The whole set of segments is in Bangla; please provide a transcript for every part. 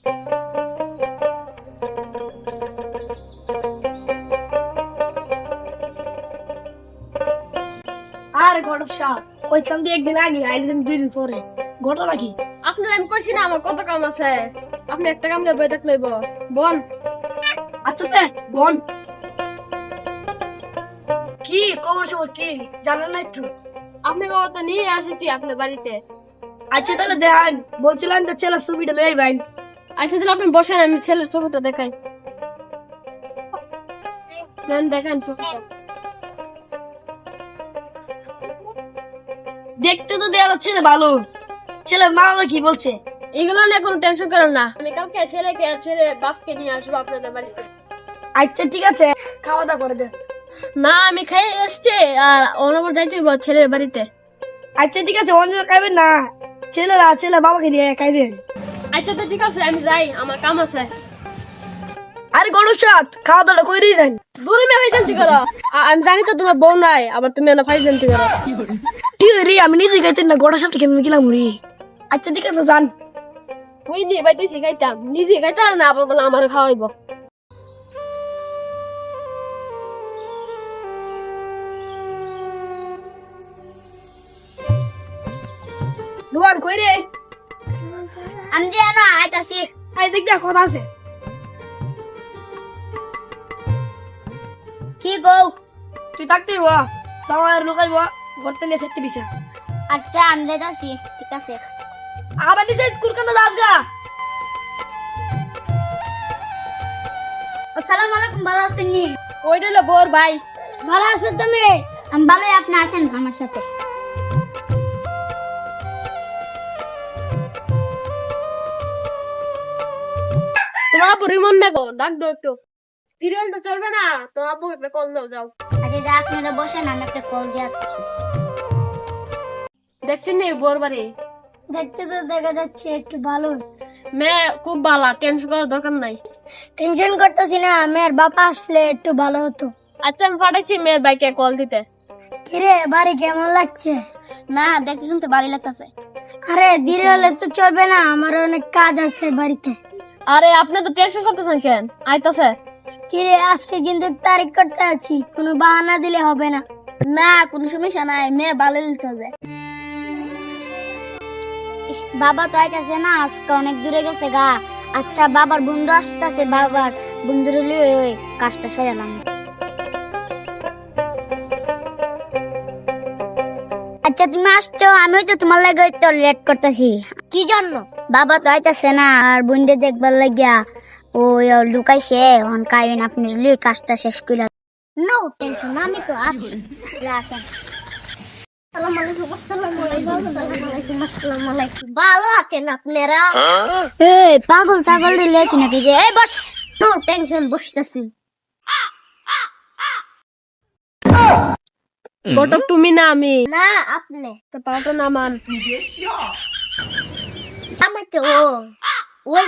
আর সাহ একদিন আগে আইলেন দুই দিন পরে। ঘটনা কি? আপনার আমি কইছি না আমার কত কাম আছে। আপনি একটা কাম বই থাকলে বল। আচ্ছা তে বোন কি খবর সবর কি? জানেন না একটু? আপনি বাবা তো নিয়ে এসেছি আপনার বাড়িতে। আচ্ছা তাহলে দেখান বলছিলাম তো ছেলের ছবিটা লই ভাই আচ্ছা তাহলে আপনি বসেন আমি ছেলের ছবিটা দেখাই। নেন দেখান ছবিটা দেখতে তো যাচ্ছে না ভালো ছেলের মা কি বলছে? এগুলো নিয়ে কোনো টেনশন করেন না। আমি কালকে ছেলেকে ছেলে বাপকে নিয়ে আসব আপনাদের বাড়িতে আচ্ছা ঠিক আছে। খাওয়া দাওয়া করে দে না আমি খাই এসছি আর অনবর যাইতে হইব ছেলের বাড়িতে। আচ্ছা ঠিক আছে অন্য খাইবেন না। ছেলেরা ছেলে বাবাকে নিয়ে খাইবেন। আচ্ছা তো ঠিক আছে আমি যাই আমার কাম আছে। আরে গরুর সাথ খাওয়া দাওয়া করে যান দূরে মেয়ে ভাই জানতে করো। আমি জানি তো তোমার বউ নাই আবার তুমি এনে ভাই জানতে করো। কি রে আমি নিজে খাইতেন না গরুর সাথে কেমন গেলাম রে। আচ্ছা ঠিক আছে যান। ওই নিয়ে বাইতে শিখাইতাম নিজে খাইতে না আবার বলে আমার খাওয়াইব। দোয়ান কই রে? আমি যে না আইতাছি আই দেখ দেখ কথা আছে কি গো তুই থাকতে বা সামার লোকাই বা গর্তে নিয়ে বিছে আচ্ছা আমি যাইতাছি ঠিক আছে আবার দিছে কুরকানা দাস গা আসসালামু আলাইকুম ভালো আছেন নি ওইটা হলো বোর ভাই ভালো আছো তুমি আমি ভালোই আপনি আসেন আমার সাথে তোমার আপু রিমন দেখো ডাক দাও একটু। সিরিয়াল তো চলবে না তোমার আপু একটা কল দাও যাও। আচ্ছা যা আপনারা বসেন আমি একটা কল দিয়ে আসছি দেখছেন নি বোর বাড়ি? দেখতে তো দেখা যাচ্ছে একটু ভালো। মেয়ে খুব ভালো টেনশন করার দরকার নাই। টেনশন করতেছি না মেয়ের বাবা আসলে একটু ভালো হতো। আচ্ছা আমি পাঠাইছি মেয়ের বাইকে কল দিতে। কিরে বাড়ি কেমন লাগছে? না দেখতে শুনতে ভালো লাগতেছে। আরে ধীরে হলে তো চলবে না আমার অনেক কাজ আছে বাড়িতে। আরে, আপনি তো টেনশন করতেছেন কেন? আইতাছে। কিরে, আজকে কিন্তু তারিখ করতে আছি। কোনো বাহানা দিলে হবে না। না, কোনো সমস্যা নাই, মেয়ে ভালো চলবে বাবা তো আইতাছে না, আজকে অনেক দূরে গেছে গা। আচ্ছা বাবার বন্ধু আসতেছে, বাবার বন্ধুর লিয়ে ওই কাজটা সাজালাম আচ্ছা তুমি আসছো আমিও তো তোমার লাগে তো লেট করতেছি। কি জন্য? বাবা তো আইতাছে না আর বন্ধু দেখবার লাগিয়া ওই ও লুকাইছে। অন কাইন আপনি লুই কাজটা শেষ করে নো টেনশন আমি তো আছি। আসেন। ভালো আছেন আপনারা? এই পাগল ছাগল দিলেছি নাকি যে? এই বস নো টেনশন বসতেছি। ঘটক তুমি না আমি। না আপনি। তো পাওয়াটা না জামাই তো ওই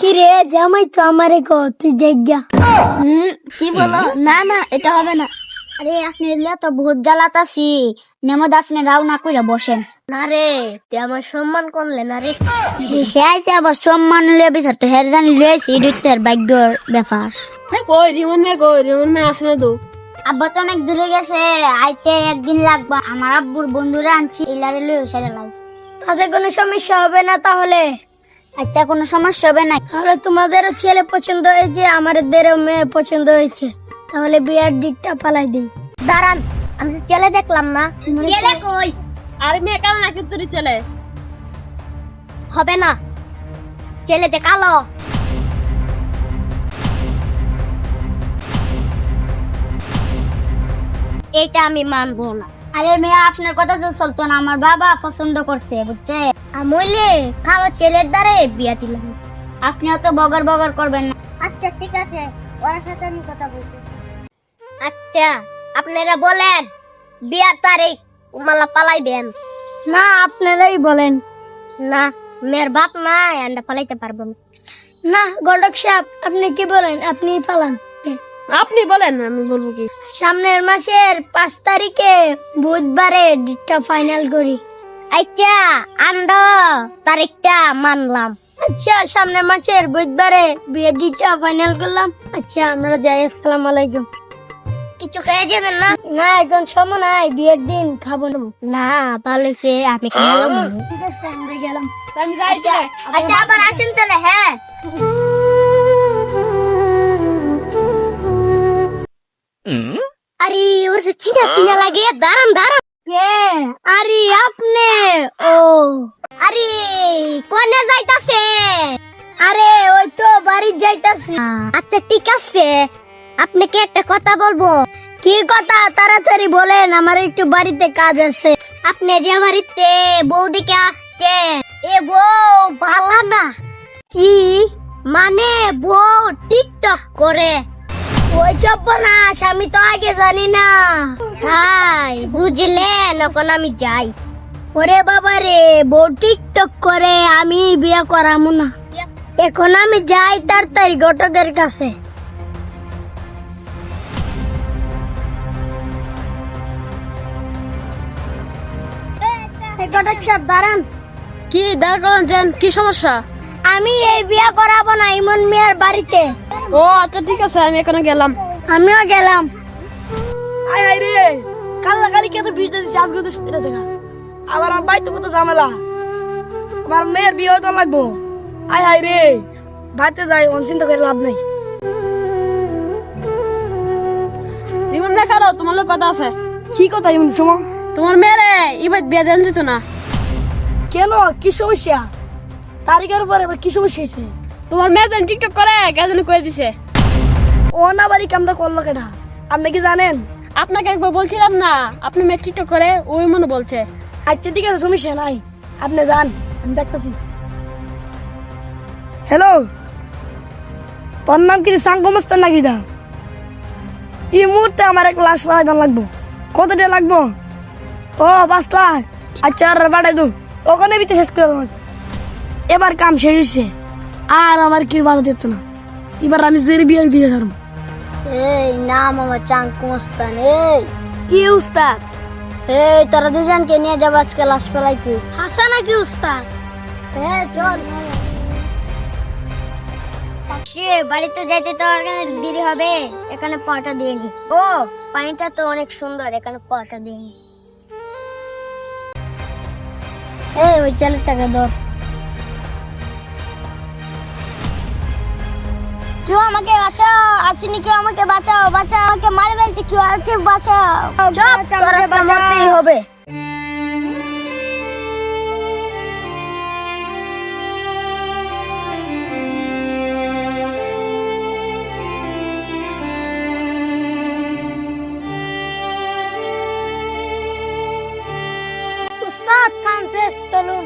কি রে জামাই তো আমারে কো তুই হুম কি বলো? না না এটা হবে না। আরে আপনি তো বহুত জ্বালাতাছি। নেমদ আপনি রাও না কইরা বসেন। না রে তুই আমার সম্মান করলে না রে। হেয়াইছে আবার সম্মান লিয়ে বিচার তো হের জানি লিয়েছি এডিটের ভাগ্যর ব্যাপার। কই রিমন মেয়ে কই? রিমন মেয়ে আসে না তো। আব্বা তো অনেক দূরে গেছে আইতে একদিন লাগবে। আমার আব্বুর বন্ধুরা আনছি ইলারে লই সেরে লাগ তাতে কোনো সমস্যা হবে না তাহলে? আচ্ছা কোনো সমস্যা হবে না। তাহলে তোমাদের ছেলে পছন্দ হয়েছে আমাদের মেয়ে পছন্দ হয়েছে। তাহলে বিয়ার দিকটা পালাই দিই। দাঁড়ান আমি তো ছেলে দেখলাম না। ছেলে কই? আরে মেয়ে কেন নাকি তুই চলে? হবে না। ছেলেতে কালো এটা আমি মানবো না। আরে মেয়ে আপনার কথা তো চলতো না আমার বাবা পছন্দ করছে বুঝছে? আমলে কালো ছেলের দ্বারে বিয়া দিলাম। আপনি অত বগর বগর করবেন না। আচ্ছা ঠিক আছে ওর সাথে আমি কথা বলতেছি। আচ্ছা আপনারা বলেন বিয়ার তারিখ উমালা পালাইবেন? না আপনারাই বলেন। না মেয়ের বাপ নাই আমরা পালাইতে পারব না। না গন্ডক সাহেব আপনি কি বলেন? আপনি পালান। আপনি বলেন আমি বলব কি? সামনের মাসের পাঁচ তারিখে বুধবারে ডেটটা ফাইনাল করি। আচ্ছা আন্ড তারিখটা মানলাম। আচ্ছা সামনে মাসের বুধবারে বিয়ে দিতে ফাইনাল করলাম। আচ্ছা আমরা যাই আসসালামু আলাইকুম। কিছু খেয়ে যাবেন না? না এখন সময় নাই বিয়ের দিন খাব না। না তাহলে সে গেলাম। আমি যাই আচ্ছা আবার আসেন তাহলে হ্যাঁ। আরে ওর সে চিনা চিনা লাগে দাঁড়ান দাঁড়ান। কে? আরে আপনি? ও। আরে কোনে যাইতাছে? আরে ওই তো বাড়ি যাইতাছে। আচ্ছা ঠিক আছে। আপনাকে একটা কথা বলব। কি কথা? তাড়াতাড়ি বলেন আমার একটু বাড়িতে কাজ আছে। আপনি যে বাড়িতে বৌদিকে আসছে এ বউ ভালো না। কি? মানে বউ টিকটক করে? ওই সর্বনাশ আমি তো আগে জানি না হাই বুঝলেন এখন আমি যাই। ওরে বাবা রে বউ টিকটক করে আমি বিয়ে করামু না। এখন আমি যাই তাড়াতাড়ি ঘটকের কাছে। ঘটক সাহেব দাঁড়ান। কি দাঁড় করান কি সমস্যা? আমি এই বিয়ে করাবো না ইমন মিয়ার বাড়িতে। ও আচ্ছা ঠিক আছে আমি এখানে গেলাম। আমিও গেলাম। আয় হাই রে। কালি কে তো বিয়ে দিচ্ছে আজকে তো শুনে আছে আবার আমার ভাই তো কত ঝামেলা। আমার মেয়ের বিয়ে তো লাগবো। আয় হাই রে। ভাইতে যাই অন চিন্তা করে লাভ নাই। রিমন না খালো তোমার লোক কথা আছে। কি কথা এমন সময় তোমার মেয়েরে ইবাদ বিয়ে দেন যেত না। কেন কি সমস্যা? তারিখের পরে এবার কি সমস্যা হয়েছে? তোমার মেয়ে যেন টিকটক করে কেজন কয়ে দিছে। ও না বাড়ি কামটা করল কেটা আপনি কি জানেন? আপনাকে একবার বলছিলাম না আপনি মেয়ে টিকটক করে ওই মনে বলছে। আচ্ছা ঠিক আছে সমস্যা নাই। আপনি যান আমি দেখতেছি। হ্যালো? তোর নাম কি সাংগমস্তান নাকি দা এই মুহূর্তে আমার এক লাশ দাম লাগবো। কতটা লাগবো? ও পাঁচ লাখ। আচ্ছা আর বাড়াই দু। ওখানে বিতে শেষ করে এবার কাম শেষ হয়েছে আর আমার কেউ বাধা দিত না। এবার আমি জের বিয়ে দিয়ে ছাড়বো এই নাম আমার চাঙ্কু মস্তান এই। কি উস্তাদ? এই তোরা দুজনকে নিয়ে যাব আজকে লাশ ফেলাইতে। হাসা নাকি উস্তাদ? হ্যাঁ চল। সে বাড়িতে যাইতে তো আর দেরি হবে। এখানে পাটা দিয়ে নি। ও পানিটা তো অনেক সুন্দর এখানে পাটা দিয়ে নি। এই ওই চালের টাকা ধর। কেউ আমাকে বাঁচাও আছে নি কেউ আমাকে বাঁচাও বাঁচাও আমাকে মারে ফেলছে কেউ আছে বাঁচাও চুপ তোরা বাঁচাতেই হবে উস্তাদ খান শেষ চলুন